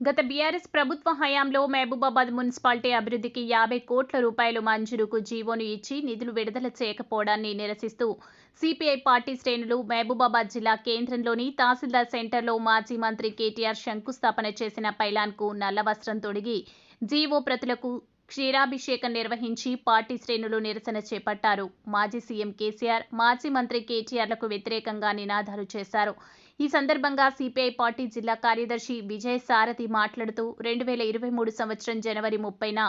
గత బీఆర్ఎస్ ప్రభుత్వ హయాంలో మహబూబాబాద్ మున్సిపాలిటీ అభివృద్ధికి యాభై కోట్ల రూపాయలు మంజూరుకు జీవోను ఇచ్చి నిధులు విడుదల చేయకపోవడాన్ని నిరసిస్తూ సిపిఐ పార్టీ శ్రేణులు మహబూబాబాద్ జిల్లా కేంద్రంలోని తహసీల్దార్ సెంటర్లో మాజీ మంత్రి కేటీఆర్ శంకుస్థాపన చేసిన పైలాన్కు నల్ల వస్త్రం తొడిగి జీవో ప్రతులకు క్షీరాభిషేకం నిర్వహించి పార్టీ శ్రేణులు నిరసన చేపట్టారు. మాజీ సీఎం కేసీఆర్ మాజీ మంత్రి కేటీఆర్లకు వ్యతిరేకంగా నినాదాలు చేశారు. ఈ సందర్భంగా సిపిఐ పార్టీ జిల్లా కార్యదర్శి విజయ్ సారథి మాట్లాడుతూ రెండు వేల ఇరవై మూడు సంవత్సరం జనవరి ముప్పైన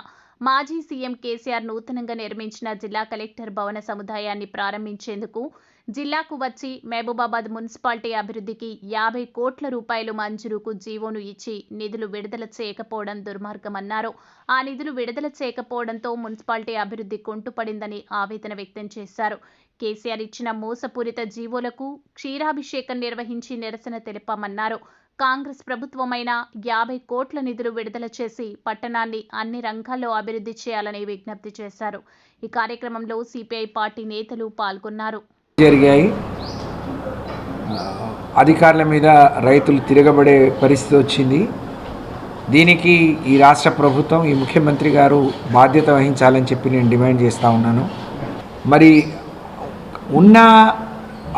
మాజీ సీఎం కేసీఆర్ నూతనంగా నిర్మించిన జిల్లా కలెక్టర్ భవన సముదాయాన్ని ప్రారంభించేందుకు జిల్లాకు వచ్చి మహబూబాబాద్ మున్సిపాలిటీ అభివృద్ధికి యాభై కోట్ల రూపాయలు మంజూరుకు జీవోను ఇచ్చి నిధులు విడుదల చేయకపోవడం దుర్మార్గమన్నారు. ఆ నిధులు విడుదల చేయకపోవడంతో మున్సిపాలిటీ అభివృద్ధి కుంటుపడిందని ఆవేదన వ్యక్తం చేశారు. కేసీఆర్ ఇచ్చిన మోసపూరిత జీవోలకు క్షీరాభిషేకం నిర్వహించి నిరసన తెలిపామన్నారు. కాంగ్రెస్ ప్రభుత్వమైన యాభై కోట్ల నిధులు విడుదల చేసి పట్టణాన్ని అన్ని రంగాల్లో అభివృద్ధి చేయాలని విజ్ఞప్తి చేశారు. ఈ కార్యక్రమంలో సిపిఐ పార్టీ నేతలు పాల్గొన్నారు. జరిగాయి. అధికారుల మీద రైతులు తిరగబడే పరిస్థితి వచ్చింది. దీనికి ఈ రాష్ట్ర ప్రభుత్వం ఈ ముఖ్యమంత్రి గారు బాధ్యత వహించాలని చెప్పి నేను డిమాండ్ చేస్తూ ఉన్నాను. మరి ఉన్న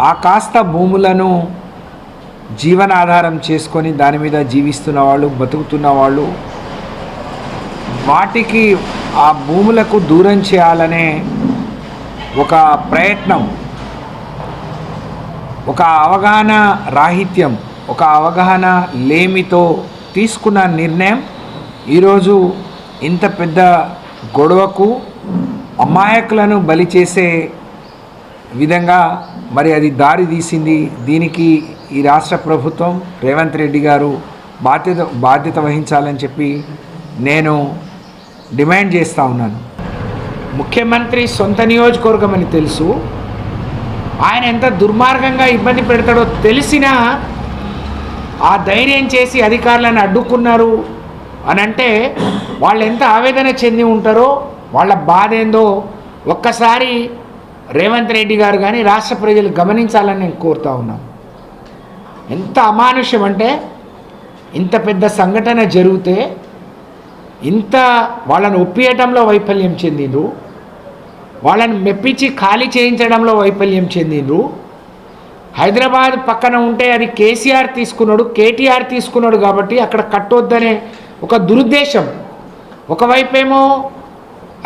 ఆ కాస్త భూములను జీవనాధారం చేసుకొని దాని మీద జీవిస్తున్న వాళ్ళు బతుకుతున్న వాళ్ళు వాటికి ఆ భూములకు దూరం చేయాలనే ఒక ప్రయత్నం ఒక అవగాహన రాహిత్యం ఒక అవగాహన లేమితో తీసుకున్న నిర్ణయం. ఈరోజు ఇంత పెద్ద గొడవకు అమాయకులను బలి చేసే విధంగా మరి అది దారి తీసింది. దీనికి ఈ రాష్ట్ర ప్రభుత్వం రేవంత్ రెడ్డి గారు బాధ్యత బాధ్యత వహించాలని చెప్పి నేను డిమాండ్ చేస్తూ ఉన్నాను. ముఖ్యమంత్రి సొంత నియోజకవర్గం అని తెలుసు. ఆయన ఎంత దుర్మార్గంగా ఇబ్బంది పెడతాడో తెలిసినా ఆ ధైర్యం చేసి అధికారులను అడ్డుకున్నారు అని అంటే వాళ్ళు ఎంత ఆవేదన చెంది ఉంటారో వాళ్ళ బాధ ఏందో ఒక్కసారి రేవంత్ రెడ్డి గారు కానీ రాష్ట్ర ప్రజలు గమనించాలని నేను కోరుతా ఉన్నాను ఎంత అమానుష్యం అంటే ఇంత పెద్ద సంఘటన జరిగితే ఇంత వాళ్ళను ఒప్పియటంలో వైఫల్యం చెందిండ్రు. వాళ్ళని మెప్పించి ఖాళీ చేయించడంలో వైఫల్యం చెందిండ్రు. హైదరాబాద్ పక్కన ఉంటే అది కేసీఆర్ తీసుకున్నాడు కేటీఆర్ తీసుకున్నాడు కాబట్టి అక్కడ కట్టొద్దనే ఒక దురుద్దేశం. ఒకవైపేమో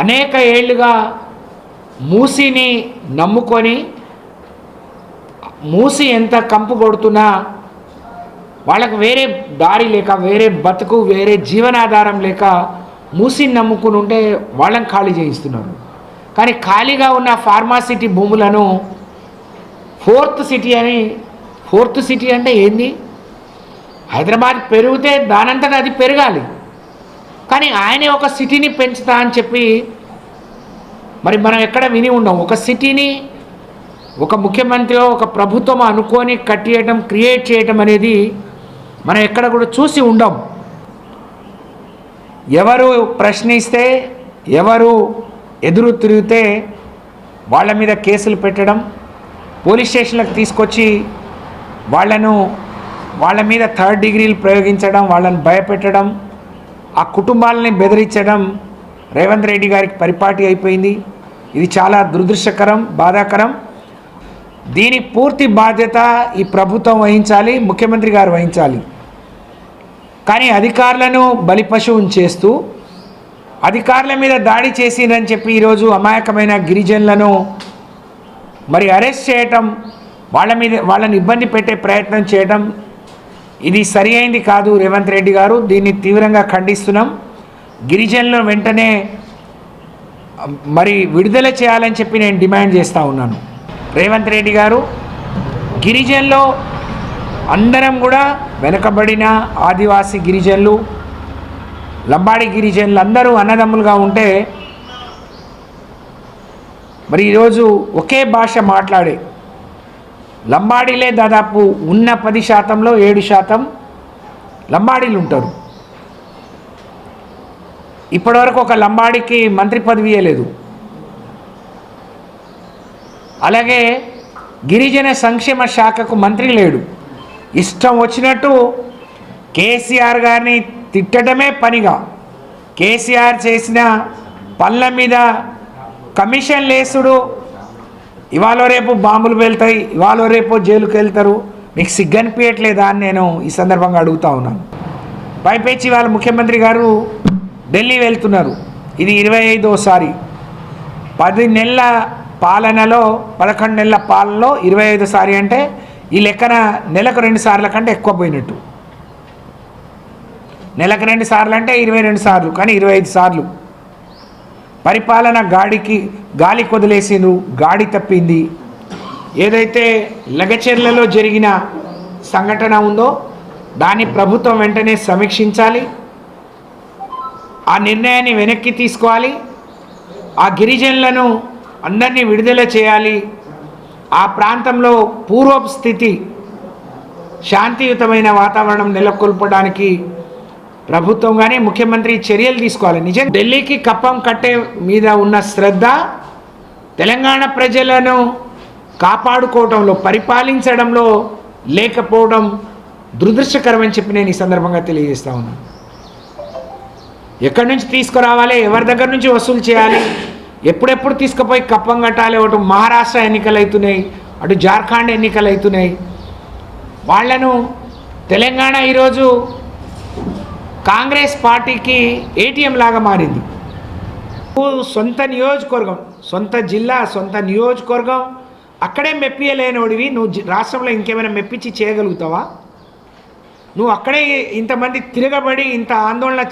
అనేక ఏళ్ళుగా మూసిని నమ్ముకొని మూసి ఎంత కంపు కొడుతున్నా వాళ్ళకు వేరే దారి లేక వేరే బతుకు వేరే జీవనాధారం లేక మూసిని నమ్ముకుని ఉంటే వాళ్ళని ఖాళీ చేయిస్తున్నారు. కానీ ఖాళీగా ఉన్న ఫార్మాసిటీ భూములను ఫోర్త్ సిటీ అని ఫోర్త్ సిటీ అంటే ఏంది? హైదరాబాద్ పెరిగితే దానంతట అది పెరగాలి. కానీ ఆయనే ఒక సిటీని పెంచుతా అని చెప్పి మరి మనం ఎక్కడ విని ఉండం? ఒక సిటీని ఒక ముఖ్యమంత్రి ఒక ప్రభుత్వం అనుకొని కట్టేయటం క్రియేట్ చేయటం అనేది మనం ఎక్కడ కూడా చూసి ఉండం. ఎవరు ప్రశ్నిస్తే ఎవరు ఎదురు తిరిగితే వాళ్ళ మీద కేసులు పెట్టడం పోలీస్ స్టేషన్లకు తీసుకొచ్చి వాళ్ళను వాళ్ళ మీద థర్డ్ డిగ్రీలు ప్రయోగించడం వాళ్ళని భయపెట్టడం ఆ కుటుంబాలని బెదిరించడం రేవంత్ రెడ్డి గారికి పరిపాటి అయిపోయింది. ఇది చాలా దురదృష్టకరం బాధాకరం. దీని పూర్తి బాధ్యత ఈ ప్రభుత్వం వహించాలి ముఖ్యమంత్రి గారు వహించాలి. కానీ అధికారులను బలిపశువుని చేస్తూ అధికారుల మీద దాడి చేసిందని చెప్పి ఈరోజు అమాయకమైన గిరిజనులను మరి అరెస్ట్ చేయటం వాళ్ళ మీద వాళ్ళని ఇబ్బంది పెట్టే ప్రయత్నం చేయటం ఇది సరి అయింది కాదు రేవంత్ రెడ్డి గారు. దీన్ని తీవ్రంగా ఖండిస్తున్నాం. గిరిజనులను వెంటనే మరి విడుదల చేయాలని చెప్పి నేను డిమాండ్ చేస్తూ ఉన్నాను. రేవంత్ రెడ్డి గారు గిరిజనులో అందరం కూడా వెనుకబడిన ఆదివాసీ గిరిజనులు లంబాడి గిరిజనులు అందరూ అన్నదమ్ములుగా ఉంటే మరి ఈరోజు ఒకే భాష మాట్లాడే లంబాడీలే దాదాపు ఉన్న పది శాతంలో ఏడు శాతం లంబాడీలు ఉంటారు. ఇప్పటివరకు ఒక లంబాడికి మంత్రి పదవి ఇవ్వలేదు అలాగే గిరిజన సంక్షేమ శాఖకు మంత్రి లేడు. ఇష్టం వచ్చినట్టు కేసీఆర్ గారిని తిట్టడమే పనిగా. కేసీఆర్ చేసిన పనుల మీద కమిషన్ లేసుడు. ఇవాళ రేపు బాంబులు వెళ్తాయి ఇవాళ రేపు జైలుకి వెళ్తారు. మీకు సిగ్గనిపించట్లేదా అని నేను ఈ సందర్భంగా అడుగుతా ఉన్నాను. పైపేచి వాళ్ళ ముఖ్యమంత్రి గారు ఢిల్లీ వెళ్తున్నారు. ఇది ఇరవై ఐదోసారి పది నెలల పాలనలో పదకొండు నెలల పాలనలో ఇరవై ఐదు సారి అంటే ఈ లెక్కన నెలకు రెండు సార్ల కంటే ఎక్కువ పోయినట్టు. నెలకు రెండు సార్లు అంటే ఇరవై రెండు సార్లు కానీ ఇరవై ఐదు సార్లు. పరిపాలన గాడికి గాలి కొదిలేసిండు గాడి తప్పింది. ఏదైతే లగచెర్లలో జరిగిన సంఘటన ఉందో దాన్ని ప్రభుత్వం వెంటనే సమీక్షించాలి. ఆ నిర్ణయాన్ని వెనక్కి తీసుకోవాలి. ఆ గిరిజనులను అందరినీ విడుదల చేయాలి. ఆ ప్రాంతంలో పూర్వపు స్థితి శాంతియుతమైన వాతావరణం నెలకొల్పడానికి ప్రభుత్వం కానీ ముఖ్యమంత్రి చర్యలు తీసుకోవాలి. నిజం ఢిల్లీకి కప్పం కట్టే మీద ఉన్న శ్రద్ధ తెలంగాణ ప్రజలను కాపాడుకోవడంలో పరిపాలించడంలో లేకపోవడం దురదృష్టకరమని చెప్పి నేను ఈ సందర్భంగా తెలియజేస్తా ఉన్నాను ఎక్కడి నుంచి తీసుకురావాలి? ఎవరి దగ్గర నుంచి వసూలు చేయాలి? ఎప్పుడెప్పుడు తీసుకుపోయి కప్పం కట్టాలి? అటు మహారాష్ట్ర ఎన్నికలు అవుతున్నాయి అటు జార్ఖండ్ ఎన్నికలు అవుతున్నాయి. వాళ్ళను తెలంగాణ ఈరోజు కాంగ్రెస్ పార్టీకి ఏటీఎం లాగా మారింది. నువ్వు సొంత నియోజకవర్గం సొంత జిల్లా సొంత నియోజకవర్గం అక్కడే మెప్పియలేనోడివి నువ్వు రాష్ట్రంలో ఇంకేమైనా మెప్పించి చేయగలుగుతావా? నువ్వు అక్కడే ఇంతమంది తిరగబడి ఇంత ఆందోళన